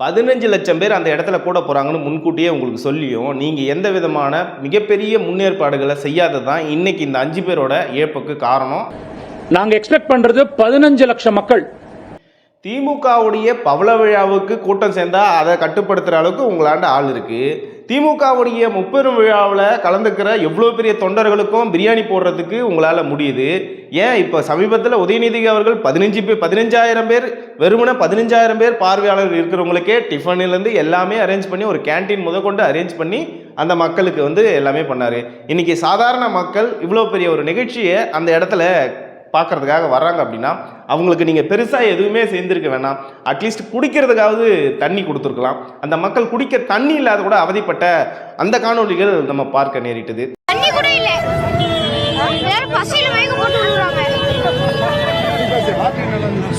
பதினஞ்சு லட்சம் பேர் அந்த இடத்துல கூட போகிறாங்கன்னு முன்கூட்டியே உங்களுக்கு சொல்லியும் நீங்கள் எந்த விதமான மிகப்பெரிய முன்னேற்பாடுகளை செய்யாதது தான் இன்னைக்கு இந்த அஞ்சு பேரோட இழப்புக்கு காரணம். நாங்க எக்ஸ்பெக்ட் பண்றது பதினஞ்சு லட்சம் மக்கள். திமுகவுடைய பவள விழாவுக்கு கூட்டம் சேர்ந்தா அதை கட்டுப்படுத்துகிற அளவுக்கு உங்களாண்ட ஆள் இருக்கு. திமுகவுடைய முப்பெரும் விழாவில் கலந்துக்கிற எவ்வளோ பெரிய தொண்டர்களுக்கும் பிரியாணி போடுறதுக்கு உங்களால் முடியுது? ஏன் இப்போ சமீபத்தில் உதயநிதி அவர்கள் பதினஞ்சு பேர் பதினஞ்சாயிரம் பேர் வெறுமனே பதினஞ்சாயிரம் பேர் பார்வையாளர் இருக்கிறவங்களுக்கே டிஃபன்லேருந்து எல்லாமே அரேஞ்ச் பண்ணி ஒரு கேண்டீன் முதற்கொண்டு அரேஞ்ச் பண்ணி அந்த மக்களுக்கு வந்து எல்லாமே பண்ணார். இன்றைக்கி சாதாரண மக்கள் இவ்வளோ பெரிய ஒரு நிகழ்ச்சியை அந்த இடத்துல பார்க்கறதுக்காக வர்றாங்க அப்படின்னா அவங்களுக்கு நீங்கள் பெருசாக எதுவுமே சேர்ந்துருக்க வேணாம். அட்லீஸ்ட் குடிக்கிறதுக்காவது தண்ணி கொடுத்துருக்கலாம். அந்த மக்கள் குடிக்க தண்ணி இல்லாத கூட அவதிப்பட்ட அந்த காணொளிகள் நம்ம பார்க்க நேரிட்டது. தண்ணி கூட இல்ல.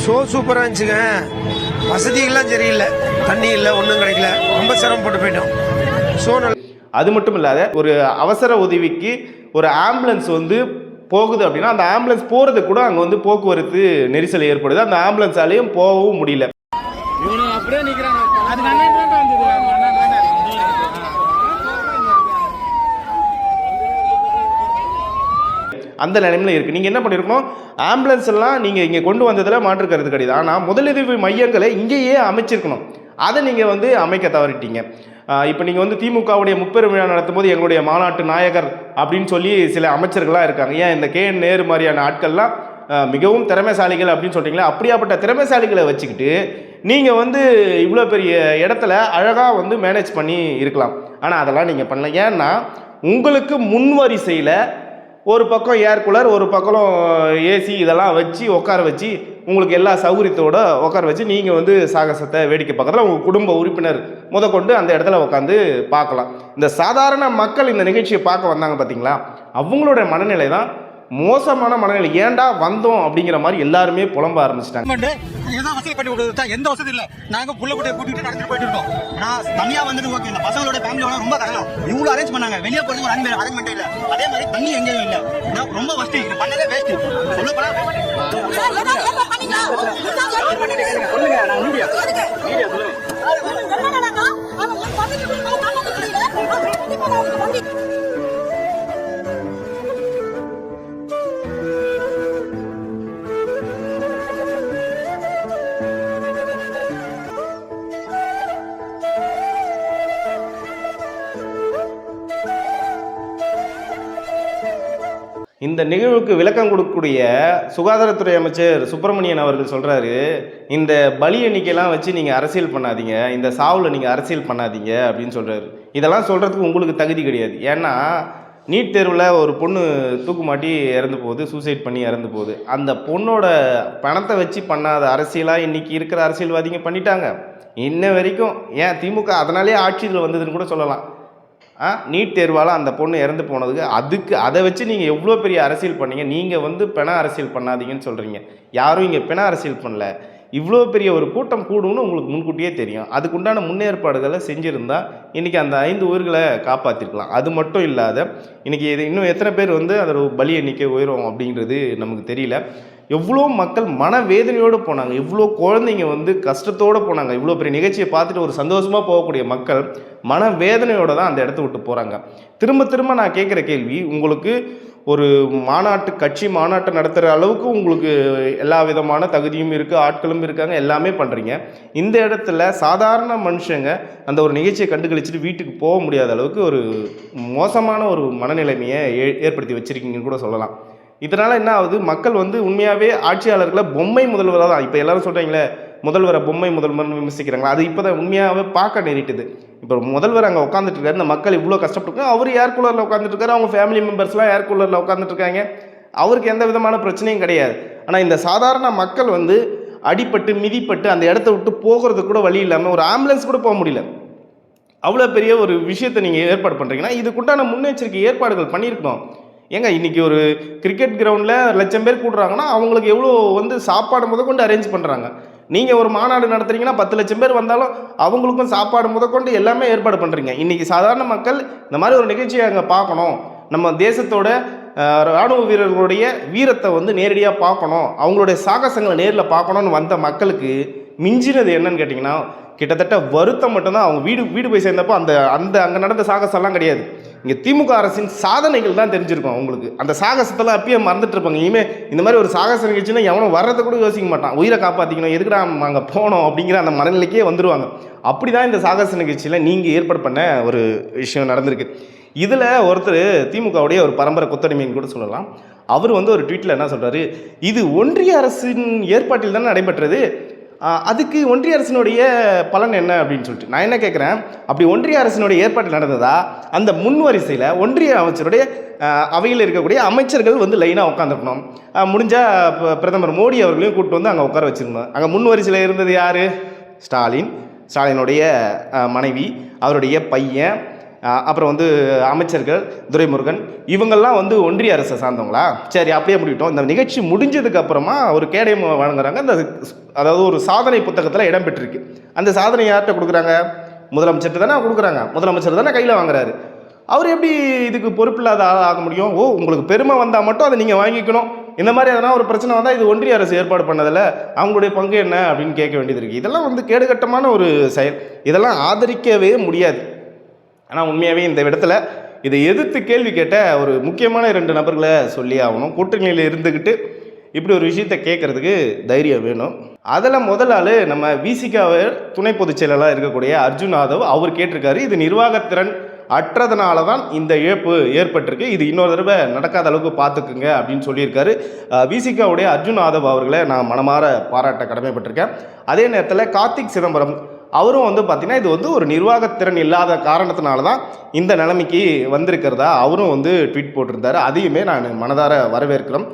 ஷோ சூப்பராக இருந்துச்சுங்க. வசதிகள்லாம் சரியில்லை. தண்ணி இல்லை ஒன்றும் கிடைக்கல. ரொம்ப சிரமப்பட்டு போயிட்டோம். ஷோ அது மட்டும் இல்லாத ஒரு அவசர உதவிக்கு ஒரு ஆம்புலன்ஸ் வந்து போகுது அப்படின்னா அந்த ஆம்புலன்ஸ் போகிறது கூட அங்கே வந்து போக்குவரத்து நெரிசல் ஏற்படுது. அந்த ஆம்புலன்ஸாலேயும் போகவும் முடியல. அந்த நிலைமையில இருக்குது நீங்கள் என்ன பண்ணியிருக்கணும் ஆம்புலன்ஸ் எல்லாம் நீங்கள் இங்கே கொண்டு வந்ததில் மாற்றுக்கிறது கிடையாது ஆனால் முதலுதவி மையங்களை இங்கேயே அமைச்சிருக்கணும். அதை நீங்கள் வந்து அமைக்க தவறிட்டீங்க. இப்போ நீங்கள் வந்து திமுகவுடைய முப்பெரும் விழா நடத்தும் போது எங்களுடைய மாநாட்டு நாயகர் அப்படின்னு சொல்லி சில அமைச்சர்கள்லாம் இருக்காங்க. ஏன் இந்த கே. என். நேரு மாதிரியான ஆட்கள்லாம் மிகவும் திறமைசாலிகள் அப்படின்னு சொல்கிறீங்களா அப்படியாப்பட்ட திறமைசாலிகளை வச்சுக்கிட்டு நீங்கள் வந்து இவ்வளோ பெரிய இடத்துல அழகாக வந்து மேனேஜ் பண்ணி இருக்கலாம். ஆனால் அதெல்லாம் நீங்கள் பண்ணல. ஏன்னா உங்களுக்கு முன் வரிசையில் ஒரு பக்கம் ஏர் கூலர் ஒரு பக்கம் ஏசி இதெல்லாம் வச்சு உட்கார வச்சு உங்களுக்கு எல்லா சௌகரியத்தோட உட்கார வச்சு நீங்கள் வந்து சாகசத்தை வேடிக்கை பார்க்கறதுல உங்கள் குடும்ப உறுப்பினர் முதற்கொண்டு அந்த இடத்துல உட்காந்து பார்க்கலாம். இந்த சாதாரண மக்கள் இந்த நிகழ்ச்சியை பார்க்க வந்தாங்க பார்த்தீங்களா அவங்களோட மனநிலை தான் மோசமான மனநிலை. ஏன்டா வந்தோம் அப்படிங்கிற மாதிரி எல்லாருமே புலம்ப ஆரம்பிச்சிட்டாங்க. வசதி பண்ணி கொடுத்தா எந்த வசதி இல்ல. நாங்க புள்ள குட்டியை கூட்டிட்டு நடந்துட்டு போயிட்டு இருக்கோம். நான் தனியா வந்துட்டு ஓகே இந்த பசங்களோட ஃபேமிலியோட ரொம்ப கஷ்டம். இவ்வளவு அரேஞ்ச் பண்ணாங்க. வெளியே போறது ஒரு அரேஞ்ச் அரேஞ்ச்மெண்ட் இல்ல. அதே மாதிரி தண்ணி எங்கேயும் இல்ல. நான் ரொம்ப வசதி இது பண்ணதே வேஸ்ட் சொல்ல போனா பண்ணிட்டு இருக்கீங்க இந்த நிகழ்வுக்கு விளக்கம் கொடுக்கக்கூடிய சுகாதாரத்துறை அமைச்சர் சுப்பிரமணியன் அவர்கள் சொல்கிறாரு இந்த பலி எண்ணிக்கையெல்லாம் வச்சு நீங்கள் அரசியல் பண்ணாதீங்க இந்த சாவில் நீங்கள் அரசியல் பண்ணாதீங்க அப்படின்னு சொல்கிறாரு இதெல்லாம் சொல்கிறதுக்கு உங்களுக்கு தகுதி கிடையாது. ஏன்னா நீட் தேர்வில் ஒரு பொண்ணு தூக்கு மாட்டி இறந்து போகுது சூசைட் பண்ணி இறந்து போகுது. அந்த பொண்ணோட பணத்தை வச்சு பண்ணாத அரசியலாக இன்றைக்கி இருக்கிற அரசியல்வாதிங்க பண்ணிட்டாங்க. இன்ன வரைக்கும் ஏன் திமுக அதனாலே ஆட்சியில் வந்ததுன்னு கூட சொல்லலாம். நீட் தேர்வால் அந்த பொண்ணு இறந்து போனதுக்கு அதுக்கு அதை வச்சு நீங்கள் எவ்வளோ பெரிய அரசியல் பண்ணீங்க? நீங்கள் வந்து பெண அரசியல் பண்ணாதீங்கன்னு சொல்கிறீங்க யாரும் இங்கே பிண அரசியல் பண்ணல. இவ்வளோ பெரிய ஒரு கூட்டம் கூடும்னு உங்களுக்கு முன்கூட்டியே தெரியும். அதுக்குண்டான முன்னேற்பாடுகளை செஞ்சுருந்தா இன்றைக்கி அந்த ஐந்து உயிர்களை காப்பாற்றிருக்கலாம் அது மட்டும் இல்லாத இன்றைக்கி இது இன்னும் எத்தனை பேர் வந்து அதோட பலி எண்ணிக்கை உயரும் அப்படிங்கிறது நமக்கு தெரியல. எவ்வளோ மக்கள் மனவேதனையோடு போனாங்க இவ்வளோ குழந்தைங்க வந்து கஷ்டத்தோடு போனாங்க இவ்வளோ பெரிய நிகழ்ச்சியை பார்த்துட்டு ஒரு சந்தோஷமாக போகக்கூடிய மக்கள் மனவேதனையோடு தான் அந்த இடத்த விட்டு போகிறாங்க திரும்ப திரும்ப நான் கேட்குற கேள்வி உங்களுக்கு ஒரு மாநாட்டு கட்சி மாநாட்டை நடத்துகிற அளவுக்கு உங்களுக்கு எல்லா விதமான தகுதியும் இருக்குது ஆட்களும் இருக்காங்க எல்லாமே பண்ணுறீங்க இந்த இடத்துல சாதாரண மனுஷங்க அந்த ஒரு நிகழ்ச்சியை கண்டுகளிச்சுட்டு வீட்டுக்கு போக முடியாத அளவுக்கு ஒரு மோசமான ஒரு மனநிலைமையை ஏ ஏற்படுத்தி வச்சுருக்கீங்கன்னு கூட சொல்லலாம். இதனால் என்ன ஆகுது? மக்கள் வந்து உண்மையாகவே ஆட்சியாளர்களை பொம்மை முதல்வராக தான் இப்போ எல்லாரும் சொல்கிறீங்களே முதல்வரை பொம்மை முதல்வர் விமர்சிக்கிறாங்களா? அது இப்போ தான் உண்மையாகவே பார்க்க நேரிட்டுது. இப்போ முதல்வர் அங்கே உட்காந்துட்டு இருக்காரு இந்த மக்கள் இவ்வளோ கஷ்டப்பட்டுருக்காங்க அவர் ஏர் கூலரில் உட்காந்துட்டு இருக்காரு அவங்க ஃபேமிலி மெம்பர்ஸ்லாம் ஏர் கூலரில் உட்காந்துட்டு இருக்காங்க அவருக்கு எந்த விதமான பிரச்சனையும் கிடையாது. ஆனால் இந்த சாதாரண மக்கள் வந்து அடிபட்டு மிதிப்பட்டு அந்த இடத்த விட்டு போகிறதுக்கு கூட வழி இல்லாமல் ஒரு ஆம்புலன்ஸ் கூட போக முடியல. அவ்வளோ பெரிய ஒரு விஷயத்தை நீங்கள் ஏற்பாடு பண்ணுறீங்கன்னா இதுக்குண்டான முன்னெச்சரிக்கை ஏற்பாடுகள் பண்ணியிருக்கணும். ஏங்க இன்றைக்கி ஒரு கிரிக்கெட் கிரவுண்டில் லட்சம் பேர் கூடுறாங்கன்னா அவங்களுக்கு எவ்வளோ வந்து சாப்பாடு முதற்கொண்டு அரேஞ்ச் பண்ணுறாங்க நீங்கள் ஒரு மாநாடு நடத்துறீங்கன்னா பத்து லட்சம் பேர் வந்தாலும் அவங்களுக்கும் சாப்பாடு முதற்கொண்டு எல்லாமே ஏற்பாடு பண்ணுறீங்க இன்றைக்கி சாதாரண மக்கள் இந்த மாதிரி ஒரு நிகழ்ச்சியை அங்கே பார்க்கணும். நம்ம தேசத்தோட இராணுவ ராணுவ வீரர்களுடைய வீரத்தை வந்து நேரடியாக பார்க்கணும். அவங்களுடைய சாகசங்களை நேரில் பார்க்கணுன்னு வந்த மக்களுக்கு மிஞ்சினது என்னன்னு கேட்டிங்கன்னா கிட்டத்தட்ட வருத்தம் மட்டும்தான். அவங்க வீடு வீடு போய் சேர்ந்தப்போ அந்த அந்த அங்கே நடந்த சாகசம்லாம் கிடையாது. இங்கே திமுக அரசின் சாதனைகள் தான் தெரிஞ்சிருக்கும் அவங்களுக்கு. அந்த சாகசத்தெல்லாம் அப்பயே மறந்துட்டு இருப்பாங்க. இனிமேல் இந்த மாதிரி ஒரு சாகச நிகழ்ச்சினா எவனும் வர்றதை கூட யோசிக்க மாட்டான். உயிரை காப்பாற்றிக்கணும் எதுக்குடா அங்கே போனோம் அப்படிங்கிற அந்த மனநிலைக்கே வந்துருவாங்க. அப்படி தான் இந்த சாகச நிகழ்ச்சியில் நீங்கள் ஏற்பாடு பண்ண ஒரு விஷயம் நடந்திருக்கு. இதில் ஒருத்தர் திமுகவுடைய ஒரு பரம்பரை கொத்தடிமைன்னு கூட சொல்லலாம். அவர் வந்து ஒரு ட்வீட்டில் என்ன சொல்கிறாரு இது ஒன்றிய அரசின் ஏற்பாட்டில் தானே நடைபெற்றது. அதுக்கு ஒன்றிய அரசினுடைய பலன் என்ன அப்படின்னு சொல்லிட்டு நான் என்ன கேட்குறேன் அப்படி ஒன்றிய அரசினுடைய ஏற்பாடு நடந்ததா? அந்த முன் வரிசையில் ஒன்றிய அமைச்சருடைய அவையில் இருக்கக்கூடிய அமைச்சர்கள் வந்து லைனாக உட்காந்துருக்கணும் முடிஞ்சால் பிரதமர் மோடி அவர்களையும் கூப்பிட்டு வந்து அங்கே உட்கார வச்சிருந்தோம் அங்கே முன் வரிசையில் இருந்தது யார்? ஸ்டாலின். ஸ்டாலினுடைய மனைவி. அவருடைய பையன். அப்புறம் வந்து அமைச்சர்கள் துரைமுருகன் இவங்கெல்லாம் வந்து ஒன்றிய அரசை சார்ந்தவங்களா? சரி அப்படியே முடிவிட்டோம். இந்த நிகழ்ச்சி முடிஞ்சதுக்கப்புறமா ஒரு கேடயம் வழங்குறாங்க. அந்த அதாவது ஒரு சாதனை புத்தகத்தில் இடம் பெற்றிருக்கு. அந்த சாதனை யார்கிட்ட கொடுக்குறாங்க? முதலமைச்சர்கிட்ட தானே கொடுக்குறாங்க. முதலமைச்சர் தானே கையில் வாங்குறாரு. அவர் எப்படி இதுக்கு பொறுப்பில்லாத ஆக முடியும்? ஓ உங்களுக்கு பெருமை வந்தால் மட்டும் அதை நீங்கள் வாங்கிக்கணும். இந்த மாதிரி எதனா ஒரு பிரச்சனை வந்தால் இது ஒன்றிய அரசு ஏற்பாடு பண்ணதில் அவங்களுடைய பங்கு என்ன அப்படின்னு கேட்க வேண்டியது இருக்குது இதெல்லாம் வந்து கேடுகட்டமான ஒரு செயல். இதெல்லாம் ஆதரிக்கவே முடியாது. ஆனால் உண்மையாகவே இந்த இடத்துல இதை எதிர்த்து கேள்வி கேட்ட ஒரு முக்கியமான இரண்டு நபர்களை சொல்லி ஆகணும். கூட்டணியில் இருந்துக்கிட்டு இப்படி ஒரு விஷயத்தை கேட்குறதுக்கு தைரியம் வேணும். அதில் முதல் ஆள் நம்ம விசிகாவை துணை பொதுச் செயலாளராக இருக்கக்கூடிய அர்ஜுன் யாதவ் அவர் கேட்டிருக்காரு இது நிர்வாகத்திறன் அற்றதுனால தான் இந்த இழப்பு ஏற்பட்டிருக்கு. இது இன்னொரு தடவை நடக்காத அளவுக்கு பார்த்துக்குங்க அப்படின்னு சொல்லியிருக்காரு. விசிகாவுடைய அர்ஜுன் யாதவ் அவர்களை நான் மனமாற பாராட்ட கடமைப்பட்டிருக்கேன். அதே நேரத்தில் கார்த்திக் சிதம்பரம் அவரும் வந்து பார்த்திங்கன்னா இது வந்து ஒரு நிர்வாகத்திறன் இல்லாத காரணத்தினால தான் இந்த நிலைமைக்கு வந்திருக்கிறதா அவரும் வந்து ட்வீட் போட்டிருந்தாரு. அதையுமே நான் மனதார வரவேற்கிறோம்.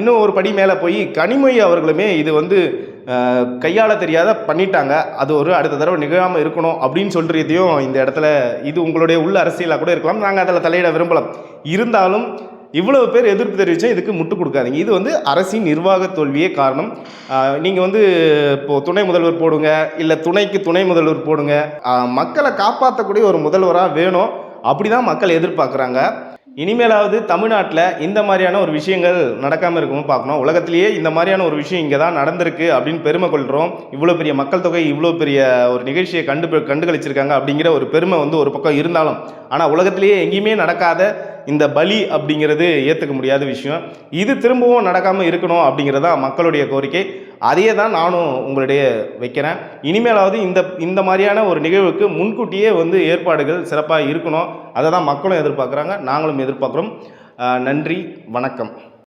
இன்னும் ஒரு படி மேலே போய் கனிமொழி அவர்களுமே இது வந்து கையாள தெரியாத பண்ணிட்டாங்க. அது ஒரு அடுத்த தடவை நிகழாமல் இருக்கணும் அப்படின்னு சொல்கிறதையும் இந்த இடத்துல இது உங்களுடைய உள்ள அரசியலாக கூட இருக்கலாம். நாங்கள் அதில் தலையிட விரும்பலாம் இருந்தாலும் இவ்வளவு பேர் எதிர்ப்பு தெரிவித்தா இதுக்கு முட்டு கொடுக்காதீங்க. இது வந்து அரசின் நிர்வாக தோல்வியே காரணம். நீங்கள் வந்து இப்போது துணை முதல்வர் போடுங்க இல்லை துணைக்கு துணை முதல்வர் போடுங்க. மக்களை காப்பாற்றக்கூடிய ஒரு முதல்வராக வேணும். அப்படி தான் மக்கள் எதிர்பார்க்குறாங்க. இனிமேலாவது தமிழ்நாட்டில் இந்த மாதிரியான ஒரு விஷயங்கள் நடக்காமல் இருக்கணும் பார்க்கணும். உலகத்திலேயே இந்த மாதிரியான ஒரு விஷயம் இங்கே தான் நடந்திருக்கு அப்படின்னு பெருமை கொள்கிறோம் இவ்வளோ பெரிய மக்கள் தொகை இவ்வளோ பெரிய ஒரு நிகழ்ச்சியை கண்டு கண்டுகளிச்சிருக்காங்க அப்படிங்கிற ஒரு பெருமை வந்து ஒரு பக்கம் இருந்தாலும் ஆனால் உலகத்திலேயே எங்கேயுமே நடக்காத இந்த பலி அப்படிங்கிறது ஏற்றுக்க முடியாத விஷயம். இது திரும்பவும் நடக்காமல் இருக்கணும் அப்படிங்கிறது தான் மக்களுடைய கோரிக்கை. அதையே தான் நானும் உங்களுடைய வைக்கிறேன். இனிமேலாவது இந்த இந்த மாதிரியான ஒரு நிகழ்வுக்கு முன்கூட்டியே வந்து ஏற்பாடுகள் சிறப்பாக இருக்கணும். அதை தான் மக்களும் எதிர்பார்க்குறாங்க நாங்களும் எதிர்பார்க்குறோம். நன்றி வணக்கம்.